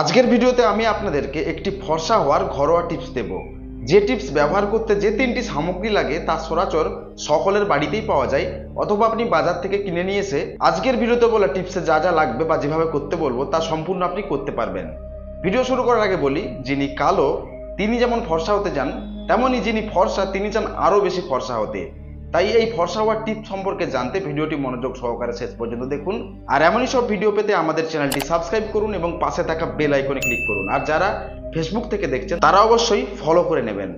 আজকের ভিডিওতে আমি আপনাদেরকে একটি ফর্সা হওয়ার ঘরোয়া টিপস দেব। যে টিপস ব্যবহার করতে যে তিনটি সামগ্রী লাগে তা সরাচর সকলের বাড়িতেই পাওয়া যায়, অথবা আপনি বাজার থেকে কিনে নিয়ে এসে আজকের ভিডিওতে বলা টিপসে যা যা লাগবে বা যেভাবে করতে বলব তা সম্পূর্ণ আপনি করতে পারবেন। ভিডিও শুরু করার আগে বলি, যিনি কালো, তিনি যেমন ফর্সা হতে চান তেমনই যিনি ফর্সা, তিনি চান আরও বেশি ফর্সা হতে। তাই এই ফর্সা হওয়ার টিপ সম্পর্কে জানতে ভিডিওটি মনোযোগ সহকারে শেষ পর্যন্ত দেখুন। আর এমনই সব ভিডিও পেতে আমাদের চ্যানেলটি সাবস্ক্রাইব করুন এবং পাশে থাকা বেল আইকনে ক্লিক করুন। আর যারা ফেসবুক থেকে দেখছেন, তারা অবশ্যই ফলো করে নেবেন।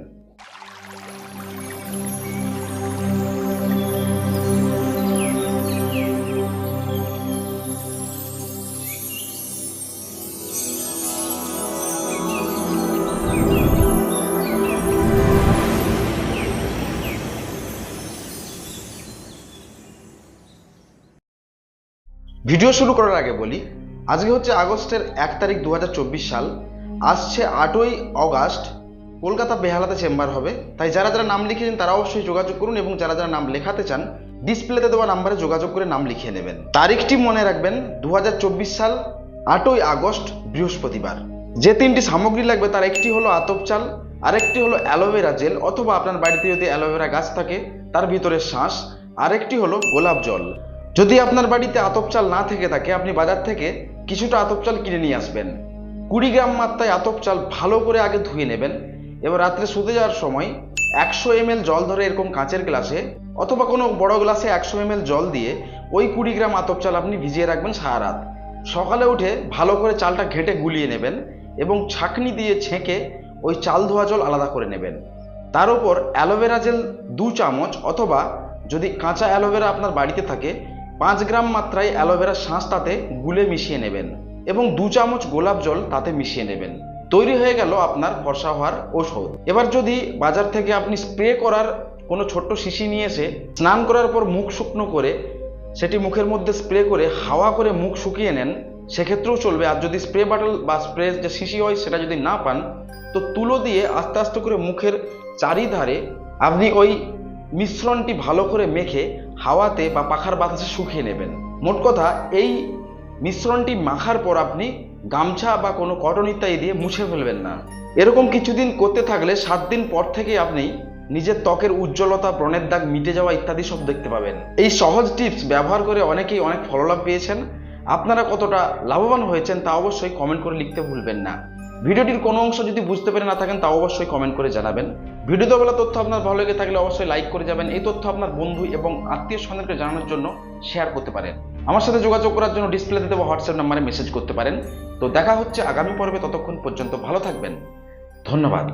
ভিডিও শুরু করার আগে বলি, আজকে হচ্ছে আগস্টের এক তারিখ দু হাজার চব্বিশ সাল। আসছে আটই অগাস্ট, কলকাতা বেহালাতে চেম্বার হবে। তাই যারা যারা নাম লিখেছেন তারা অবশ্যই যোগাযোগ করুন এবং যারা যারা নাম লেখাতে চান, ডিসপ্লেতে দেওয়া নাম্বারে যোগাযোগ করে নাম লিখিয়ে নেবেন। তারিখটি মনে রাখবেন দু হাজার চব্বিশ সাল, আটই আগস্ট, বৃহস্পতিবার। যে তিনটি সামগ্রী লাগবে, তার একটি হলো আতপ চাল, আরেকটি হলো অ্যালোভেরা জেল অথবা আপনার বাড়িতে যদি অ্যালোভেরা গাছ থাকে, তার ভিতরে শ্বাস আরেকটি হলো গোলাপ জল। যদি আপনার বাড়িতে আতপ চাল না থেকে থাকে, আপনি বাজার থেকে কিছুটা আতপ চাল কিনে নিয়ে আসবেন। কুড়ি গ্রাম মাত্রায় আতপ চাল ভালো করে আগে ধুয়ে নেবেন। এবার রাত্রে শুতে যাওয়ার সময় একশো এম জল ধরে এরকম কাঁচের গ্লাসে অথবা কোনো বড় গ্লাসে একশো এম জল দিয়ে ওই কুড়ি গ্রাম আতপ চাল আপনি ভিজিয়ে রাখবেন সারা রাত। সকালে উঠে ভালো করে চালটা ঘেটে গুলিয়ে নেবেন এবং ছাঁকনি দিয়ে ছেঁকে ওই চাল ধোয়া জল আলাদা করে নেবেন। তার উপর অ্যালোভেরা জেল দু চামচ অথবা যদি কাঁচা অ্যালোভেরা আপনার বাড়িতে থাকে পাঁচ গ্রাম মাত্রায় অ্যালোভেরা শাঁস তাতে গুলে মিশিয়ে নেবেন এবং দু চামচ গোলাপ জল তাতে মিশিয়ে নেবেন। তৈরি হয়ে গেল আপনার ফর্সা হওয়ার ঔষধ। এবার যদি বাজার থেকে আপনি স্প্রে করার কোনো ছোট্ট শিশি নিয়ে এসে স্নান করার পর মুখ শুকনো করে সেটি মুখের মধ্যে স্প্রে করে হাওয়া করে মুখ শুকিয়ে নেন, সেক্ষেত্রেও চলবে। আর যদি স্প্রে বাটল বা স্প্রে যে শিশি হয় সেটা যদি না পান, তো তুলো দিয়ে আস্তে আস্তে করে মুখের চারিধারে আপনি ওই মিশ্রণটি ভালো করে মেখে হাওয়াতে বা পাখার বাতাসে শুকিয়ে নেবেন। মোট কথা, এই মিশ্রণটি মাখার পর আপনি গামছা বা কোনো কটন ইত্যাদি দিয়ে মুছে ফেলবেন না। এরকম কিছুদিন করতে থাকলে সাত দিন পর থেকে আপনি নিজের ত্বকের উজ্জ্বলতা, ব্রণের দাগ মিটে যাওয়া ইত্যাদি সব দেখতে পাবেন। এই সহজ টিপস ব্যবহার করে অনেকেই অনেক ফললাভ পেয়েছেন। আপনারা কতটা লাভবান হয়েছেন তা অবশ্যই কমেন্ট করে লিখতে ভুলবেন না। ভিডিওটির কোনো অংশ যদি বুঝতে পেরে না থাকেন তা অবশ্যই কমেন্ট করে জানাবেন। ভিডিওতে বলা তথ্য আপনার ভালো লেগে থাকলে অবশ্যই লাইক করে যাবেন। এই তথ্য আপনার বন্ধু এবং আত্মীয় স্বজনকে জানানোর জন্য শেয়ার করতে পারেন। আমার সাথে যোগাযোগ করার জন্য ডিসপ্লেতে দেওয়া হোয়াটসঅ্যাপ নাম্বারে মেসেজ করতে পারেন। তো দেখা হচ্ছে আগামী পর্বে, ততক্ষণ পর্যন্ত ভালো থাকবেন। ধন্যবাদ।